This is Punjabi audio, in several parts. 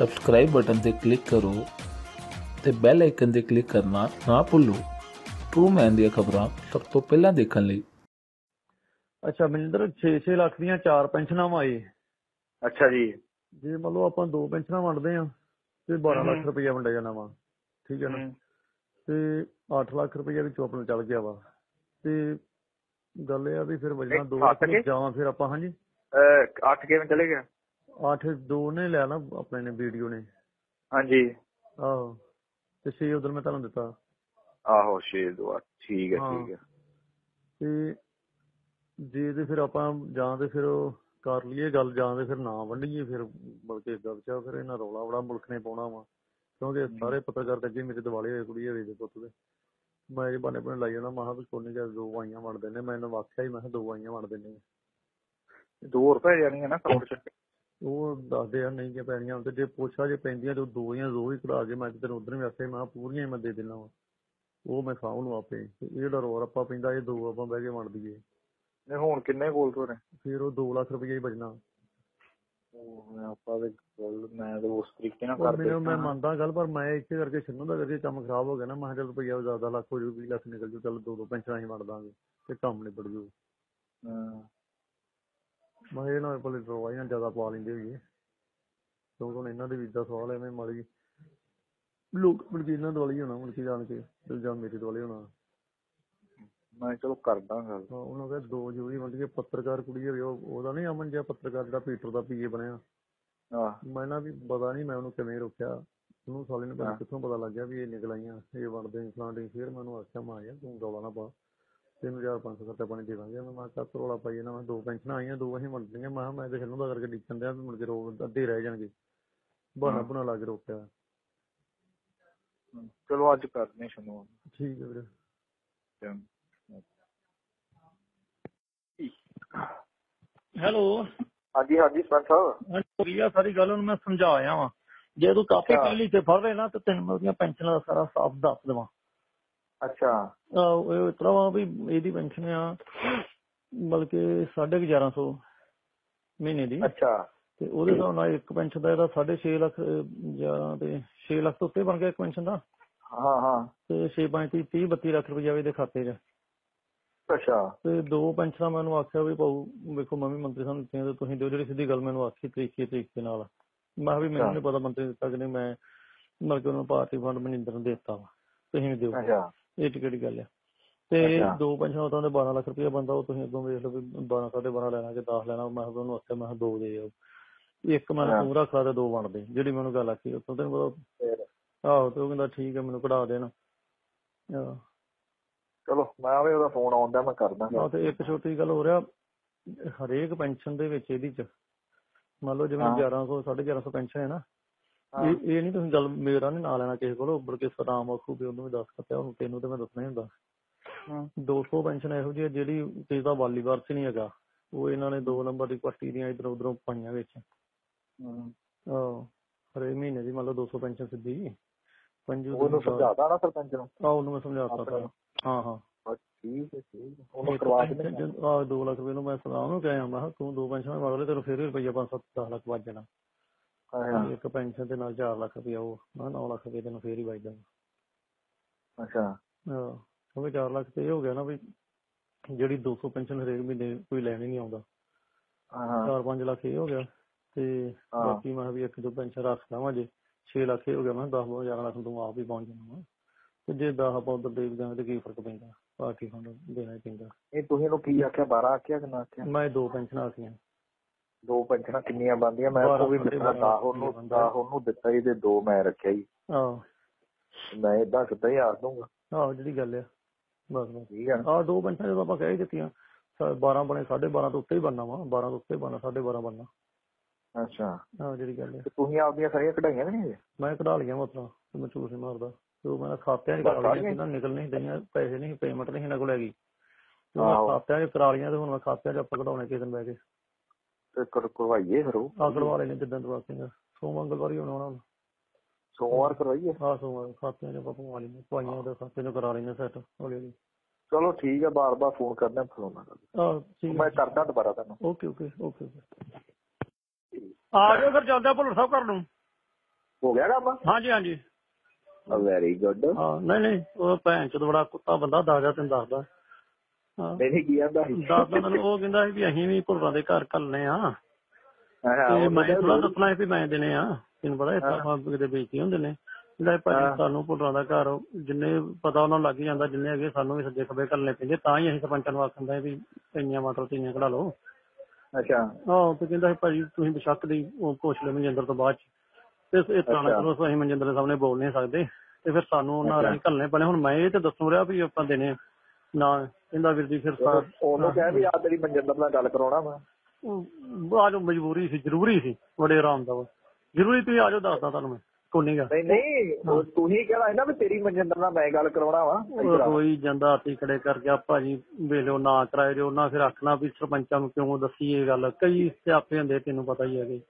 ਸਬਸਕ੍ਰਾਈਬ ਬਟਨ ਤੇ ਕਲਿੱਕ ਕਰੋ ਤੇ ਬੈਲ ਆਈਕਨ ਤੇ ਕਲਿੱਕ ਕਰਨਾ ਨਾ ਭੁੱਲੋ। ਟਰੂ ਮੈਨ ਦੀਆਂ ਖਬਰਾਂ ਸਭ ਤੋਂ ਪਹਿਲਾਂ ਦੇਖਣ ਲਈ। ਅੱਛਾ ਮਨਿੰਦਰ 6-6 ਲੱਖ ਦੀਆਂ ਚਾਰ ਪੈਨਸ਼ਨਾਂ ਆਏ ਅੱਛਾ ਜੀ। ਜੇ ਮੰਨ ਲਓ ਆਪਾਂ ਦੋ ਪੈਨਸ਼ਨਾਂ ਵੰਡਦੇ ਆ ਤੇ 12 ਲੱਖ ਹਮ। ਰੁਪਈਆ ਵੰਡਿਆ ਜਾਣਾ ਵਾ। ਠੀਕ ਹੈ ਨਾ? ਤੇ 8 ਲੱਖ ਰੁਪਈਆ ਵਿੱਚੋਂ ਆਪਣਾ ਚੱਲ ਗਿਆ ਵਾ। ਤੇ ਗੱਲ ਇਹ ਆ ਵੀ ਫਿਰ ਵਜਣਾ ਦੋ? ਜਾਂ ਫਿਰ ਆਪਾਂ ਹਾਂਜੀ? ਅਹ, ਅੱਠ ਕਿਵੇਂ ਚਲੇ ਗਿਆ। 8 ਦੋ ਨੇ ਲਿਆ ਨਾ ਆਪਣੇ ਨੇ ਵੀਡੀਓ ਨੇ। ਹਾਂਜੀ। ਆਹੋ ਤੇ 6 ਉਧਰ ਮੈਂ ਤੁਹਾਨੂੰ ਦਿੱਤਾ। ਆਹੋ 6 2 ਠੀਕ ਹੈ। ਠੀਕ ਹੈ। ਤੇ ਜੇ ਤੇ ਫਿਰ ਆਪਾਂ ਜਾਂ ਤੇ ਫਿਰ ਕਰ ਲਈਏ ਗੱਲ ਜਾਂ ਤੇ ਫਿਰ ਨਾ ਵੰਡੀਏ ਫਿਰ ਬਲਕਿ ਗੱਲ ਚਾ ਫਿਰ ਇਹਨਾਂ ਰੌਲਾ ਬੜਾ ਮੁਲਕ ਨੇ ਪਾਉਣਾ ਵਾ। ਕਿਉਂਕਿ ਸਾਰੇ ਪੱਤਰਕਾਰ ਤੇ ਅੱਗੇ ਮੇਰੇ ਦਿਵਾਲੇ ਹੋਏ ਕੁੜੀ ਹੋਈ ਦੇ ਪੁੱਤ ਦੇ। ਮੈਂ ਇਹ ਬਾਨੇ ਬਣੇ ਲਾਈ ਜਾਣਾ ਮਹਾ ਕੋਈ ਨਹੀਂ ਦੋ ਆਈਆਂ ਵੰਡ ਦਿੰਦੇ ਮੈਂ ਇਹਨੂੰ ਆਖਿਆ ਹੀ ਮੈਂ ਦੋ ਆਈਆਂ ਵੰਡ ਦਿੰਦੇ ਆ। 2 ਰੁਪਏ ਜਾਣੀ ਹੈ ਨਾ ਅਕਾਊਂਟ ਚ ਉਹ ਦੱਸਦੇ ਆ ਨਹੀਂ ਕਿ ਪੈਣੀਆਂ ਤੇ ਜੇ ਪੁੱਛਾ ਜੇ ਪੈਂਦੀਆਂ ਤੇ ਉਹ ਦੋ ਜਾਂ ਦੋ ਹੀ ਕਢਾ ਕੇ ਮੈਂ ਤੈਨੂੰ ਉਧਰ ਵੀ ਆਖਿਆ ਮੈਂ ਪੂਰੀਆਂ ਹੀ ਮੈਂ ਦੇ ਦਿੰਦਾ ਵਾ। ਉਹ ਮੈਂ ਖਾਉ ਨੂੰ ਆਪੇ। ਤੇ ਇਹ ਜਿਹੜਾ ਰੋਰ ਆਪਾਂ ਪੈਂਦਾ ਇਹ ਦੋ ਆਪਾਂ ਬਹਿ ਕੇ ਵੰਡ ਦਈਏ। ਨਹੀਂ ਹੁਣ ਕਿੰਨੇ ਕੋਲ ਤੋਂ ਨੇ ਫਿਰ ਉਹ 2 ਲੱਖ ਰੁਪਏ ਹੀ ਬਚਣਾ। ਆਪਾਂ ਦੇ ਗੱਲ ਮੈਂ ਤਾਂ ਉਸ ਤਰੀਕੇ ਨਾਲ ਕਰਦੇ ਮੈਨੂੰ ਮੈਂ ਮੰਨਦਾ ਗੱਲ ਪਰ ਮੈਂ ਇੱਥੇ ਕਰਕੇ ਛੰਨੂ ਦਾ ਕਰਕੇ ਕੰਮ ਖਰਾਬ ਹੋ ਗਿਆ ਨਾ ਮੈਂ ਕਿਹਾ ਚੱਲ ਰੁਪਈਆ ਜ਼ਿਆਦਾ ਲੱਖ ਹੋ ਜੂ 20 ਲੱਖ ਨਿਕਲ ਜੂ ਚੱਲ ਦੋ ਦੋ ਪੈਨਸ਼ਨਾਂ ਹੀ ਵੰਡ ਦਾਂਗੇ ਤੇ ਕੰਮ ਨਿਬੜ ਜੂ। ਮੈਂ ਕਿਹਾ ਇਹ ਨਾ ਭਲੇ ਰਵਾਈਆਂ ਜ਼ਿਆਦਾ ਪਾ ਲੈਂਦੇ ਹੋਈਏ। ਕਿਉਂਕਿ ਹੁਣ ਇਹਨਾਂ ਦੇ ਵੀ ਦਾ ਸਵਾਲ ਐਵੇਂ ਮਾੜੀ ਲੋਕ ਮੁੜ ਕੇ ਇਹਨਾਂ ਦੁਆਲੇ ਹੀ ਹੋਣਾ ਮੁੜ ਕੇ ਜਾਣ ਕੇ ਤੇ ਜਾਂ ਮੇਰੇ ਦੁਆਲੇ ਹੋਣਾ। ਮੈਂ ਚਲੋ ਕਰਦਾ ਗੱਲ। ਹਾਂ, ਉਹਨਾਂ ਦੇ ਦੋ ਜ਼ਰੂਰੀ ਵੰਡ ਕੇ ਪੱਤਰਕਾਰ ਕੁੜੀ ਹੋਵੇ ਉਹ ਉਹਦਾ ਨਹੀਂ ਅਮਨ ਜਿਹਾ ਪੱਤਰਕਾਰ ਜਿਹੜਾ ਪੀਟਰ ਦਾ ਪੀਏ ਬਣਿਆ। ਆਹ। ਮੈਂ ਨਾ ਵੀ ਪਤਾ ਨਹੀਂ ਮੈਂ ਉਹਨੂੰ ਕਿਵੇਂ ਰੋਕਿਆ। ਉਹਨੂੰ ਸਾਲੇ ਨੂੰ ਪਤਾ ਹਾਂ। ਕਿੱਥੋਂ ਪਤਾ ਲੱਗ ਗਿਆ ਵੀ ਇਹ ਨਿਕਲ ਆਈਆਂ ਇਹ ਵੜਦੇ ਨੇ ਫਲਾਂਡੇ ਫਿਰ ਮੈਂ ਉਹਨੂੰ ਆਖਿਆ ਮੈਂ ਯਾਰ ਤੂੰ ਰੌਲਾ ਨਾ ਪਾ। ਤਿੰਨ ਹਜ਼ਾਰ ਪੰਜ ਸੌ ਖਰਚਾ ਪਾਣੀ ਦੇ ਦਾਂਗੇ ਮੈਂ ਕਿਹਾ ਕੱਤ ਰੌਲਾ ਪਾਈ ਨਾ ਮੈਂ ਦੋ ਪੈਨਸ਼ਨਾਂ ਆਈਆਂ ਦੋ ਅਸੀਂ ਵੰਡਣੀਆਂ ਮੈਂ ਕਿਹਾ ਮੈਂ ਤੇ ਦਾ ਕਰਕੇ ਡਿੱਕਣ ਦਿਆ ਵੀ ਮੁੜ ਕੇ ਰੋ ਅੱਧੇ ਰਹਿ ਜਾਣਗੇ। ਬਹਾਨਾ। ਬਣਾ ਲਾ ਕੇ ਰੋਕਿਆ ਚਲੋ ਅੱਜ ਕਰਦੇ ਸ਼ਨੂ ਠੀਕ ਹੈ ਵੀਰੇ। ਹੈਲੋ। ਹਾਂਜੀ ਹਾਂਜੀ ਸਰਪੰਚ ਸਾਹਿਬ ਹੋ ਗਈ ਆ ਸਾਰੀ ਗੱਲ ਉਹਨੂੰ ਮੈਂ ਸਮਝਾ ਆਇਆ ਵਾਂ। ਜੇ ਤੂੰ ਕਾਪੀ। ਪਹਿਲੀ ਤੇ ਫੜ ਲੈਣਾ ਤੇ ਤੈਨੂੰ ਮੈਂ ਉਹਦੀਆਂ ਪੈਨਸ਼ਨਾਂ ਦਾ ਸਾਰਾ ਹਿਸਾਬ ਦੱਸ ਦੇਵਾਂ। ਅੱਛਾ। ਆਹ ਇਹ ਇਤਰਾ ਵਾ ਵੀ ਇਹਦੀ ਪੈਨਸ਼ਨ ਆ ਬਲਕਿ 1150 ਮਹੀਨੇ ਦੀ। ਅੱਛਾ। ਤੇ ਉਹਦੇ ਹਿਸਾਬ ਨਾਲ ਇੱਕ ਪੈਨਸ਼ਨ ਦਾ ਇਹਦਾ 6.5 ਲੱਖ ਜਾਂ ਤੇ 6 ਲੱਖ ਤੋਂ ਉੱਤੇ ਬਣ ਗਿਆ ਇੱਕ ਪੈਨਸ਼ਨ ਦਾ। ਹਾਂ ਹਾਂ। ਤੇ 6 5 30 32 ਲੱਖ ਰੁਪਈਆ ਵੀ ਇਹਦੇ ਖਾਤੇ 'ਚ। ਅੱਛਾ। ਤੇ ਦੋ ਪੈਨਸ਼ਨਾਂ ਮੈਨੂੰ ਆਖਿਆ ਵੀ ਭਾਊ ਵੇਖੋ ਮੈਂ ਵੀ ਮੰਤਰੀ ਸਾਹਿਬ ਨੂੰ ਦਿੱਤੀਆਂ ਤੇ ਤੁਸੀਂ ਦਿਓ ਜਿਹੜੀ ਸਿੱਧੀ ਗੱਲ ਮੈਨੂੰ ਆਖੀ ਤਰੀਕੇ ਤਰੀਕੇ ਨਾਲ। ਮੈਂ ਵੀ ਮੈਨੂੰ ਨਹੀਂ ਪਤਾ ਮੰਤਰੀ ਦਿੱਤਾ ਕਿ ਨਹੀਂ ਮੈਂ ਮਤਲਬ ਕਿ ਉਹਨੂੰ ਪਾਰਟੀ ਫੰਡ ਮਨਿੰਦਰ ਨੂੰ ਦੇ ਦਿੱਤਾ ਵਾ। ਤੁਸੀਂ ਵੀ ਦਿਓ। ਅੱਛਾ। ਇਹ ਕਿਹੜੀ ਗੱਲ ਆ ਤੇ ਅੱਛਾ। ਦੋ ਪੈਨਸ਼ਨ ਉਤਾਂ ਦੇ 12 ਲੱਖ ਰੁਪਇਆ ਬੰਦਾ ਉਹ ਤੁਸੀਂ ਅੱਗੋਂ ਵੇਖ ਲਓ ਵੀ 12 ਸਾਢੇ 12 ਲੈਣਾ ਕਿ 10 ਲੈਣਾ ਮੈਂ ਉਹਨੂੰ ਆਖਿਆ ਮੈਂ ਦੋ ਦੇ ਆਓ ਇੱਕ ਮੈਂ ਹਾਂ। ਤੂੰ ਰੱਖ ਲਾ ਤੇ ਦੋ ਵੰਡਦੇ ਜਿਹੜੀ ਮੈਨੂੰ ਗੱਲ ਆਖੀ ਉਹ ਤੈਨੂੰ ਪਤਾ ਆਹੋ ਤੇ ਉਹ ਕਹਿੰਦਾ ਠੀਕ ਹੈ ਮੈਨੂੰ ਕਢਾ ਦੇਣ ਚਲੋ ਮੈਂ ਵੀ ਉਹਦਾ ਫੋਨ ਆਉਂਦਾ ਮੈਂ ਕਰਦਾ ਆਹ ਤੇ ਇੱਕ ਛੋਟੀ ਗੱਲ ਹੋ ਰਿਹਾ ਹਰੇਕ ਪੈਨਸ਼ਨ ਦੇ ਵਿੱਚ ਇਹਦੀ ਚ ਮੰਨ ਲਓ ਜਿਵੇਂ ਹਾਂ। 1100 1150 ਪੈਨਸ਼ਨ ਹੈ ਨਾ ਹਾਂ। ਇਹ ਇਹ ਨਹੀਂ ਤੁਸੀਂ ਗੱਲ ਮੇਰਾ ਨਹੀਂ ਨਾਂ ਲੈਣਾ ਕਿਸੇ ਕੋਲੋਂ ਬਲਕਿ ਸਰਾਮ ਆਖੂ ਵੀ ਉਹਨੂੰ ਵੀ ਦੱਸ ਦਿੱਤਾ ਉਹਨੂੰ ਤੈਨੂੰ ਤੇ ਮੈਂ ਦੱਸਣਾ ਹੀ ਹੁੰਦਾ। ਹਮ। 200 ਪੈਨਸ਼ਨ ਇਹੋ ਜਿਹੀ ਹੈ ਜਿਹੜੀ ਕਿਸੇ ਦਾ ਵਾਲੀ ਵਾਰਸ ਨਹੀਂ ਹੈਗਾ। ਉਹ ਇਹਨਾਂ ਨੇ ਦੋ ਨੰਬਰ ਦੀ ਪੱਟੀ ਦੀਆਂ ਇਧਰ ਉਧਰੋਂ ਪਾਈਆਂ ਵਿੱਚ। ਆਹ ਹਰੇ ਮਹੀਨੇ ਦੀ ਮੰਨ ਲਓ 200 ਪੈਨਸ਼ਨ ਸਿੱਧੀ ਪੰਜੂ ਉਹਨੂੰ ਸਮਝਾਤਾ ਨਾ ਸਰਪੰਚ ਨੂੰ? ਆਹ ਉਹਨੂੰ ਮੈਂ ਸਮਝਾਤਾ ਹਾਂ ਹਾਂ। ਠੀਕ ਹੈ ਠੀਕ ਹੈ। ਉਹਨੂੰ ਕਰਵਾ ਕੇ 2 ਲੱਖ ਰੁਪਏ ਨੂੰ ਮੈਂ ਸਲਾਹ ਨੂੰ ਕਿਹਾ ਮੈਂ ਤੂੰ ਦੋ ਪੈਨਸ਼ਨ ਮੰਗ ਲੈ ਤੈਨੂੰ ਫਿਰ ਵੀ ਰੁਪਈਆ 5-7 10 ਲੱਖ ਵੱਜ ਜਾਣਾ। ਹਾਂ ਇੱਕ ਪੈਨਸ਼ਨ ਦੇ ਨਾਲ 4 ਲੱਖ ਰੁਪਇਆ ਉਹ ਮੈਂ 9 ਲੱਖ ਰੁਪਏ ਤੈਨੂੰ ਫੇਰ ਹੀ ਵੱਜ ਜਾਣਾ ਅੱਛਾ। ਹਾਂ ਕਿਉਂਕਿ 4 ਲੱਖ ਤੇ ਇਹ ਹੋ ਗਿਆ ਨਾ ਵੀ ਜਿਹੜੀ 200 ਪੈਨਸ਼ਨ ਹਰੇਕ ਮਹੀਨੇ ਕੋਈ ਲੈਣ ਹੀ ਨਹੀਂ ਆਉਂਦਾ। ਹਾਂ ਹਾਂ। 4-5 ਲੱਖ ਇਹ ਹੋ ਗਿਆ ਤੇ। ਬਾਕੀ ਮੈਂ ਕਿਹਾ ਵੀ ਇੱਕ ਦੋ ਪੈਨਸ਼ਨ ਰੱਖ ਲਵਾਂ ਜੇ 6 ਲੱਖ ਇਹ ਹੋ ਗਿਆ ਮੈਂ 10 11 ਲੱਖ ਤੂੰ ਆਪ ਹੀ ਪਹੁੰਚ ਜਾਣਾ ਵਾ। ਤੇ ਜੇ 10 ਆਪਾਂ ਉਧਰ ਦੇ ਦਿਆਂਗੇ ਤੇ ਕੀ ਫ਼ਰਕ ਪੈਂਦਾ ਪਾਰਟੀ ਫੰਡ ਦੇਣਾ ਹੀ ਪੈਂਦਾ। ਇਹ ਤੁਸੀਂ ਨੂੰ ਕੀ ਆਖਿਆ 12 ਆਖਿਆ ਕਿ ਨਾ ਆਖਿਆ? ਮੈਂ ਦੋ ਪੈਨਸ਼ਨਾਂ ਆਖੀਆਂ। ਦੋ ਪੈਨਸ਼ਨਾਂ ਕਿੰਨੀਆਂ ਬੰਦੀਆਂ ਮੈਂ ਉਹ ਵੀ ਦਿੱਤਾ 10 ਉਹਨੂੰ। 10 ਉਹਨੂੰ ਦਿੱਤਾ ਹੀ ਤੇ ਦੋ ਮੈਂ ਰੱਖਿਆ ਹੀ। ਆਹ। ਮੈਂ ਇਦਾਂ ਸਿੱਧਾ ਹੀ ਦੂੰਗਾ ਆਹ ਜਿਹੜੀ ਗੱਲ ਆ। ਬਸ ਬਸ। ਠੀਕ ਹੈ ਨਾ? ਆਹ ਦੋ ਪੈਨਸ਼ਨ ਜਦੋਂ ਆਪਾਂ ਕਹਿ ਹੀ ਦਿੱਤੀਆਂ ਸਾ- 12 ਬਣੇ 12.5 ਤੋਂ ਉੱਤੇ ਹੀ ਬਣਨਾ ਵਾ 12 ਤੋਂ ਉੱਤੇ ਬਣਨਾ 12.5 ਬਣਨਾ। ਅੱਛਾ। ਆਹ ਜਿਹੜੀ ਗੱਲ ਹੈ ਤੁਸੀਂ ਆਪਦੀਆਂ ਸਾਰੀਆਂ ਕਢਾਈਆਂ ਕਿ ਨਹੀਂ ਮੈਂ ਕਢਾ ਲਈਆਂ ਮਤਲਬ ਤੇ ਮੈਂ ਝੂਠ ਨਹੀਂ ਮਾਰਦਾ। ਉਹ ਮੈਂ ਖਾਤਿਆਂ 'ਚ ਕਰਾ ਆ ਲਈਆਂ? ਕਿੰਨਾ ਨਿਕਲ ਨਹੀਂ ਦਈਆਂ ਪੈਸੇ ਨਹੀਂ ਪੇਮੈਂਟ ਨਹੀਂ ਇਹਨਾਂ ਕੋਲ ਹੈਗੀ। ਤੇ ਮੈਂ ਆਹੋ। ਖਾਤਿਆਂ 'ਚ ਕਰਾ ਲਈਆਂ ਤੇ ਹੁਣ ਮੈਂ ਖਾਤਿਆਂ 'ਚ ਆਪਾਂ ਕਢਾਉਣੇ ਕਿਸੇ ਦਿਨ ਬਹਿ ਕੇ। ਕਰਵਾਈਏ ਉਹ ਆ ਕਢਵਾ ਲੈਣੇ ਜਿੱਦਾਂ ਦਵਾ ਸਿੰਘ ਸੋਮ ਮੰਗਲਵਾਰ ਹੀ ਹੋਣਾ ਉਹਨਾਂ ਨੂੰ। ਸੋਮਵਾਰ ਕਰਵਾਈਏ? ਆ ਸੋਮਵਾਰ ਖਾਤਿਆਂ 'ਚ ਆਪਾਂ ਪਵਾ ਲੈਣੇ ਪਾਈਆਂ ਦੇ ਖਾਤੇ 'ਚ ਕਰਾ ਲੈਣੇ ਸੈੱਟ ਹੌਲੀ ਹੌਲੀ ਚਲੋ ਠੀਕ ਹੈ ਬਾਰ ਬਾਰ ਫੋਨ ਕਰਨਾ ਫਲੋਨਾ ਆਹ ਠੀਕ ਮੈਂ ਹੈ ਕਰਦਾ ਦੁਬਾਰਾ ਤੁਹਾਨੂੰ। ਓਕੇ ਓਕੇ ਓਕੇ ਆ ਜਾਓ ਫਿਰ ਚੱਲਦੇ ਭੁੱਲਰ ਸਾਹਿਬ ਘਰ ਨੂੰ। ਹੋ ਗਿਆ ਕੰਮ? ਹਾਂਜੀ ਹਾਂਜੀ। ਵੈਰੀ ਗੁੱਡ ਹਾਂ ਨਹੀਂ ਨਹੀਂ ਉਹ ਭੈਣ ਚ ਬੜਾ ਕੁੱਤਾ ਬੰਦਾ ਦੱਸਦਾ ਤੈਨੂੰ ਦੱਸਦਾ। ਹਾਂ। ਨਹੀਂ ਕੀ ਆਂਦਾ ਸੀ। ਦੱਸਦਾ ਮੈਨੂੰ ਉਹ ਕਹਿੰਦਾ ਸੀ ਵੀ ਅਸੀਂ ਵੀ ਭੁੱਲਰਾਂ ਦੇ ਘਰ ਘੱਲਨੇ ਆ। ਹਾਂ, ਤੇ ਮੈਂ ਥੋੜਾ ਦੱਸਣਾ ਸੀ ਮੈਂ ਦੇਣੇ ਆ। ਤੈਨੂੰ ਪਤਾ ਇਹ ਤਾਂ ਕਿਤੇ ਵੇਚਦੇ ਹੁੰਦੇ ਨੇ। ਜਿਹੜਾ ਭਾਈ ਸਾਨੂੰ ਭੁੱਲਰਾਂ ਦਾ ਘਰ ਜਿੰਨੇ ਪਤਾ ਉਹਨਾਂ ਲੱਗ ਹੀ ਜਾਂਦਾ ਜਿੰਨੇ ਹੈਗੇ ਸਾਨੂੰ ਵੀ ਸੱਜੇ ਖੱਬੇ ਘੱਲਨੇ ਪੈਂਦੇ ਤਾਂ ਹੀ ਅਸੀਂ ਸਰਪੰਚਾਂ ਨੂੰ ਆਖੰਦਾ ਵੀ ਇੰਨੀਆਂ ਮਟਰ ਤੀਆਂ ਕਢਾ ਲਓ। ਅੱਛਾ। ਆਹੋ ਤੇ ਕਹਿੰਦਾ ਸੀ ਭਾਜੀ ਤੁਸੀਂ ਬਸ਼ੱਕ ਦੀ ਉਹ ਪੁੱਛ ਲਿਓ ਮਨਜਿੰਦਰ ਤੋਂ ਬਾਅਦ ਚ। ਤੇ ਇਹ ਤਰ੍ਹਾਂ। ਚਲੋ ਅਸੀਂ ਮਨਜਿੰਦਰ ਦੇ ਸਾਹਮਣੇ ਬੋਲ ਨਹੀਂ ਸਕਦੇ। ਤੇ ਫਿਰ ਸਾਨੂੰ ਉਹਨਾਂ ਰਾਹੀਂ ਘੱਲਣੇ ਪੈਣੇ। ਹੁਣ ਮੈਂ ਇਹ ਤੇ ਦੱਸੂ ਰਿਹਾ ਵੀ ਆਪਾਂ ਦੇਣੇ ਨਾ ਕਹਿੰਦਾ ਵੀਰ ਜੀ ਫਿਰ ਸਾ ਉਹਨੂੰ ਕਹਿ ਵੀ ਆ ਤੇਰੀ ਮਨਜਿੰਦਰ ਨਾਲ ਗੱਲ ਕਰਾਉਣਾ ਵਾ। ਆ ਜੋ ਮਜਬੂਰੀ ਸੀ ਜ਼ਰੂਰੀ ਸੀ ਬੜੇ ਆਰਾਮ ਦਾ ਵਾ ਜ਼ਰੂਰੀ ਤੁਸੀਂ ਆ ਜਾਓ ਦੱਸਦਾ ਤੁਹਾਨੂੰ ਮੈਂ ਕੋਈ ਨਹੀਂ ਗਾ। ਨਹੀਂ ਨਹੀਂ ਉਹ ਤੂੰ ਹੀ ਕਹਿਣਾ ਨਾ ਵੀ ਤੇਰੀ ਮਨਜਿੰਦਰ ਨਾਲ ਮੈਂ ਗੱਲ ਕਰਾਉਣਾ ਵਾ ਉਹ ਕੋਈ ਜਾਂਦਾ ਖੜੇ ਕਰ ਗਿਆ ਭਾਜੀ ਵੇਲਿਓ ਨਾ ਕਰਾਏ ਜੋ ਨਾ ਫਿਰ ਆਖਣਾ ਵੀ ਸਰਪੰਚਾਂ ਨੂੰ ਕਿਉਂ ਦੱਸੀ ਇਹ ਗੱਲ? ਕਈ ਸਿਆਪੇ ਹੁੰਦੇ ਤੈਨੂੰ ਪਤਾ ਹੀ ਹੈਗੇ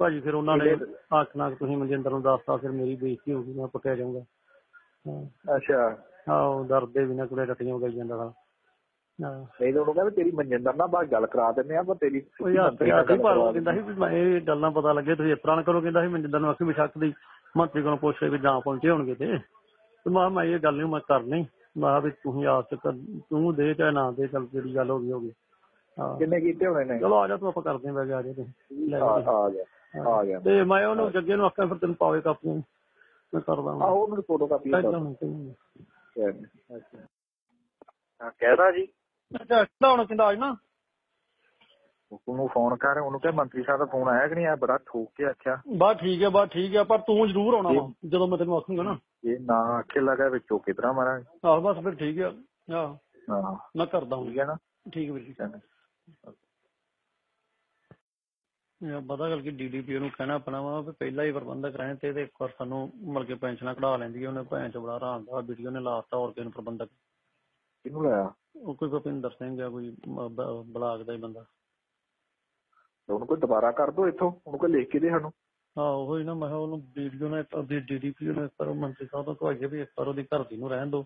ਭਾਜੀ ਫਿਰ ਉਹਨਾਂ ਨੇ ਆਖਣਾ ਕਿ ਤੁਸੀਂ ਮਨਜਿੰਦਰ ਨੂੰ ਦੱਸਤਾ ਫਿਰ ਮੇਰੀ ਬੇਇੱਜ਼ਤੀ ਹੋਊਗੀ ਮੈਂ ਪੁੱਟਿਆ ਜਾਊਂਗਾ। ਹਾਂ। ਅੱਛਾ। ਆਹੋ ਡਰਦੇ ਵੀ ਨਾ ਕੁੜੇ ਟੱਟੀਆਂ ਗਈ ਜਾਂਦਾ ਹਾਂ ਹਾਂ ਨਹੀਂ ਤਾਂ ਉਹਨੂੰ ਕਹਿੰਦਾ ਤੇਰੀ ਮਨਜਿੰਦਰ ਨਾਲ ਬਾਅਦ ਗੱਲ ਕਰਾ ਦਿੰਦੇ ਆ ਪਰ ਤੇਰੀ ਉਹ ਯਾਰ ਤੇ ਆਖੀ ਪਰ ਉਹ ਕਹਿੰਦਾ ਸੀ ਵੀ ਮੈਂ ਇਹ ਗੱਲਾਂ ਪਤਾ ਲੱਗੇ ਤੁਸੀਂ ਇਸ ਤਰ੍ਹਾਂ ਕਰੋ ਕਹਿੰਦਾ ਸੀ ਮਨਜਿੰਦਰ ਨੂੰ ਆਖੀ ਵੀ ਸ਼ੱਕ ਦੀ ਮੰਤਰੀ ਕੋਲੋਂ ਪੁੱਛ ਕੇ ਵੀ ਜਾਂ ਪਹੁੰਚੇ ਹੋਣਗੇ ਤੇ। ਤੇ ਮੈਂ ਮੈਂ ਇਹ ਗੱਲ ਨਹੀਂ ਮੈਂ ਕਰਨੀ। ਮੈਂ ਵੀ ਤੁਸੀਂ ਕਰ- ਤੂੰ ਦੇ ਚਾਹੇ ਨਾ ਦੇ ਚੱਲ ਜਿਹੜੀ ਗੱਲ ਹੋ ਗਈ ਹੋ ਗਈ। ਕਿੰਨੇ ਕੀਤੇ ਹੋਣੇ ਨੇ? ਚਲੋ ਆ ਜਾ ਤੂੰ ਆਪਾਂ ਕਰਦੇ ਆਂ ਬੈਗ ਆ ਜਾ ਲੈ ਆ ਗਿਆ ਆ ਗਿਆ ਤੇ ਮੈਂ ਉਹਨੂੰ ਜੱਗੇ ਨੂੰ ਆਖਿਆ ਫਿਰ ਤੈਨੂੰ ਪਾਵੇ ਕਾਪੀਆਂ ਮੈਂ ਕਰਦਾ ਹਾਂ। ਆਹੋ ਮੈਨੂੰ ਫੋਟੋ ਕਾਪੀ ਕਹੀਂ ਹਾਂ ਕਹਿਦਾ ਜੀ। ਅੱਛਾ ਕਿਹਦਾ ਹੁਣ ਕਹਿੰਦਾ ਨਾ? ਉਹਨੂੰ ਫੋਨ ਕਰ ਉਹਨੂੰ ਕਹੇ ਮੰਤਰੀ ਸਾਹਿਬ ਦਾ ਫੋਨ ਆਇਆ ਕਿ ਨਹੀਂ? ਆਇਆ ਬੜਾ ਠੋਕ ਕੇ ਆਖਿਆ। ਬਸ ਠੀਕ ਹੈ ਬਸ ਠੀਕ ਹੈ ਪਰ ਤੂੰ ਜ਼ਰੂਰ ਆਉਣਾ ਵਾ ਜਦੋਂ ਮੈਂ ਤੈਨੂੰ ਆਖੂੰਗਾ ਨਾ। ਇਹ ਨਾ ਆਖੇ ਲਗਾ ਵਿੱਚੋਂ ਕਿਤਰਾ ਮਾਰਾਂ ਆਹ ਬਸ ਫਿਰ ਠੀਕ ਹੈ। ਹਾਂ। ਮੈਂ ਕਰਦਾ ਹਾਂ। ਠੀਕ ਹੈ ਨਾ? ਠੀਕ ਹੈ ਵੀਰ ਜੀ। ਇਹ ਪਤਾ ਗੱਲ ਕਿ ਡੀਡੀਪੀ ਨੂੰ ਕਹਿਣਾ ਆਪਣਾ ਵਾ ਵੀ ਪਹਿਲਾਂ ਹੀ ਪ੍ਰਬੰਧਕ ਰਹੇ ਤੇ ਇਹਦੇ ਇੱਕ ਵਾਰ ਸਾਨੂੰ ਮਿਲ ਕੇ ਪੈਨਸ਼ਨਾਂ ਕਢਾ ਲੈਂਦੀ ਉਹਨੇ ਭੈਣ ਚ ਬੜਾ ਆਰਾਮ ਦਾ ਵੀਡੀਓ ਨੇ ਲਾਤਾ ਹੋਰ ਕਿਸੇ ਨੂੰ ਪ੍ਰਬੰਧਕ। ਕਿਹਨੂੰ ਲਾਇਆ? ਉਹ ਕੋਈ ਭੁਪਿੰਦਰ ਸਿੰਘ ਆ ਕੋਈ ਬਲਾਕ ਦਾ ਹੀ ਬੰਦਾ। ਤੇ ਉਹਨੂੰ ਕੋਈ ਦੁਬਾਰਾ ਕਰ ਦੋ ਇੱਥੋਂ ਉਹਨੂੰ ਕੋਈ ਲਿਖ ਕੇ ਦੇ ਸਾਨੂੰ। ਹਾਂ ਉਹ ਹੀ ਨਾ ਮੈਂ ਉਹਨੂੰ ਵੀਡੀਓ ਨੇ ਉਹਦੀ ਡੀਡੀਪੀ ਨੂੰ ਇੱਕ ਵਾਰ ਮੰਤਰੀ ਸਾਹਿਬ ਤੋਂ ਕਹਾਈਏ ਵੀ ਇੱਕ ਵਾਰ ਉਹਦੀ ਘਰ ਦੀ ਨੂੰ ਰਹਿਣ ਦਿਓ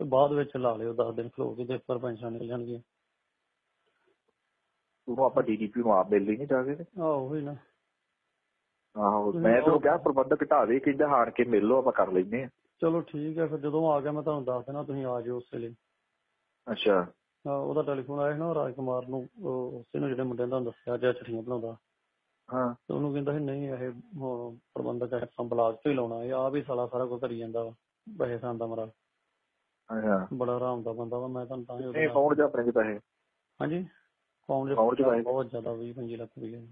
ਤੇ ਬਾਅਦ ਵਿੱਚ ਲਾ ਲਿਓ 10 ਦਿਨ ਖਲੋ ਕੇ ਤੇ ਪੈਨਸ਼ਨ ਨਿਕਲ ਜਾਣਗੀਆਂ। ਉਹਨੂੰ ਆਪਾਂ ਡੀਡੀਪੀ ਨੂੰ ਆਪ ਮਿਲ ਨਹੀਂ ਜਾਗੇ ਆਹ ਉਹ ਹੀ ਨਾ। ਆਹੋ ਮੈਂ ਤੈਨੂੰ ਕਿਹਾ ਪ੍ਰਬੰਧਕ ਦੇ ਕਹਿੰਦਾ ਹਾਰ ਕੇ ਮਿਲ ਲਓ ਆਪਾਂ ਕਰ ਲੈਨੇ ਆ ਚਲੋ ਠੀਕ ਹੈ ਫਿਰ ਜਦੋਂ ਆ ਗਿਆ ਮੈਂ ਤੁਹਾਨੂੰ ਦੱਸ ਦੇਣਾ ਤੁਸੀਂ ਆ ਜਿਓ ਉਸੇ ਲਈ ਅੱਛਾ। ਹਾਂ, ਉਹਦਾ ਟੈਲੀਫੋਨ ਆਇਆ ਸੀ ਨਾ ਰਾਜ ਕੁਮਾਰ ਨੂੰ ਉਸੇ ਨੂੰ ਜਿਹੜੇ ਮੁੰਡੇ ਦਾ ਦੱਸਿਆ ਜਾਂ ਚਿੱਠੀਆਂ ਬਣਾਉਂਦਾ। ਹਾਂ। ਤੇ ਉਹਨੂੰ ਕਹਿੰਦਾ ਸੀ ਨਹੀਂ ਇਹ ਪ੍ਰਬੰਧਕ ਹੈ ਸੰਭਲਾਜ ਤੋਂ ਹੀ ਲਾਉਣਾ। ਇਹ ਆ ਵੀ ਸਾਲਾ ਸਾਰਾ ਕੁਝ ਕਰੀ ਜਾਂਦਾ ਵਾ ਪੈਸੇ ਖਾਂਦਾ ਮਰਾ। ਅੱਛਾ। ਬੜਾ ਆਰਾਮ ਦਾ ਬੰਦਾ ਵਾ ਮੈਂ ਤੁਹਾਨੂੰ ਤਾਂ ਹੀ ਇਹ ਕੌਣ ਜਾ ਚ ਪੈਸੇ। ਹਾਂਜੀ? ਚ ਪੈਸੇ? ਬਹੁਤ ਜ਼ਿਆਦਾ 20 25 ਲੱਖ ਰੁਪਏ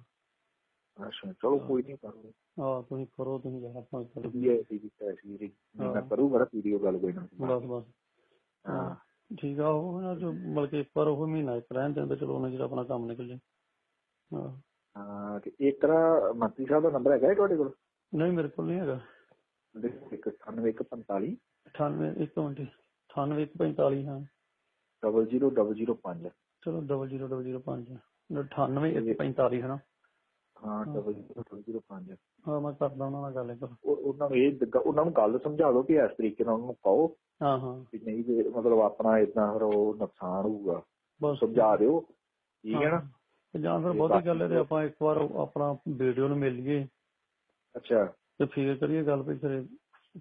ਅੱਛਾ ਚਲੋ ਕੋਈ ਨਹੀਂ ਕਰ। ਹਾਂ ਤੁਸੀਂ ਕਰੋ ਤੁਸੀਂ ਜਰਾ ਭਾਵੇਂ ਕਰੋ ਵਧੀਆ ਸੀ ਕੀਤਾ ਸੀ ਜੀ ਮੈਂ। ਕਰੂੰਗਾ ਵੀਡੀਓ ਗੱਲ ਕੋਈ ਨਾ। ਬਸ ਬਸ। ਹਾਂ। ਠੀਕ ਆ ਉਹ ਨਾ ਜੋ ਬਲਕਿ ਵਾਰ ਉਹ ਮਹੀਨਾ ਇੱਕ ਰਹਿਣ ਦਿੰਦੇ ਚਲੋ ਉਹਨੇ ਜਿਹੜਾ ਆਪਣਾ ਕੰਮ ਨਿਕਲ ਜੇ ਹਾਂ। ਹਾਂ ਤੇ ਇੱਕ ਤਰ੍ਹਾਂ ਮੰਤਰੀ ਸਾਹਿਬ ਦਾ ਨੰਬਰ ਹੈਗਾ ਹੈ ਤੁਹਾਡੇ ਕੋਲ? ਨਹੀਂ ਮੇਰੇ ਕੋਲ ਨਹੀਂ ਹੈਗਾ। ਇੱਕ 9145 98 ਇੱਕ ਮਿੰਟ 98 ਇੱਕ 45 ਹਾਂ। 00005 ਚਲੋ 00005 98 ਇੱਕ 45 ਹੈ ਨਾ ਹਾਂ 00005 ਹਾਂ ਮੈਂ ਕਰਦਾ ਉਹਨਾਂ ਨਾਲ ਗੱਲ ਇੱਕ ਵਾਰ। ਉਹ ਉਹਨਾਂ ਨੂੰ ਇਹ ਗ- ਉਹਨਾਂ ਨੂੰ ਗੱਲ ਸਮਝਾ ਦਿਓ ਕਿ ਇਸ ਤਰੀਕੇ ਨਾਲ ਉਹਨਾਂ ਨੂੰ ਕਹੋ ਹਾਂ ਹਾਂ। ਕਿ ਨਹੀਂ ਜੇ ਮਤਲਬ ਆਪਣਾ ਇਦਾਂ ਫਿਰ ਉਹ ਨੁਕਸਾਨ ਹੋਊਗਾ। ਬਸ। ਸਮਝਾ ਦਿਓ। ਠੀਕ ਹੈ ਨਾ? ਜਾਂ ਫਿਰ ਬਹੁਤੀ ਗੱਲ ਹੈ ਤੇ ਆਪਾਂ ਇੱਕ ਵਾਰ ਆਪਣਾ ਵੀਡੀਓ ਨੂੰ ਮਿਲ ਲਈਏ ਅੱਛਾ। ਤੇ ਫੇਰ ਕਰੀਏ ਗੱਲ ਵੀ ਫਿਰ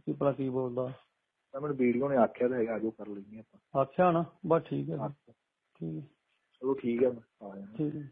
ਕੀ ਭਲਾ ਕੀ ਬੋਲਦਾ। ਮੈਨੂੰ ਵੀਡੀਓ ਨੇ ਆਖਿਆ ਤਾਂ ਹੈਗਾ ਜੋ ਕਰ ਲੈਂਦੇ ਆਪਾਂ। ਆਖਿਆ ਨਾ ਬਸ ਠੀਕ ਹੈ। ਠੀਕ ਚਲੋ ਠੀਕ ਹੈ ਮੈਂ ਆ ਜਾਣਾ। ਠੀਕ ਹੈ।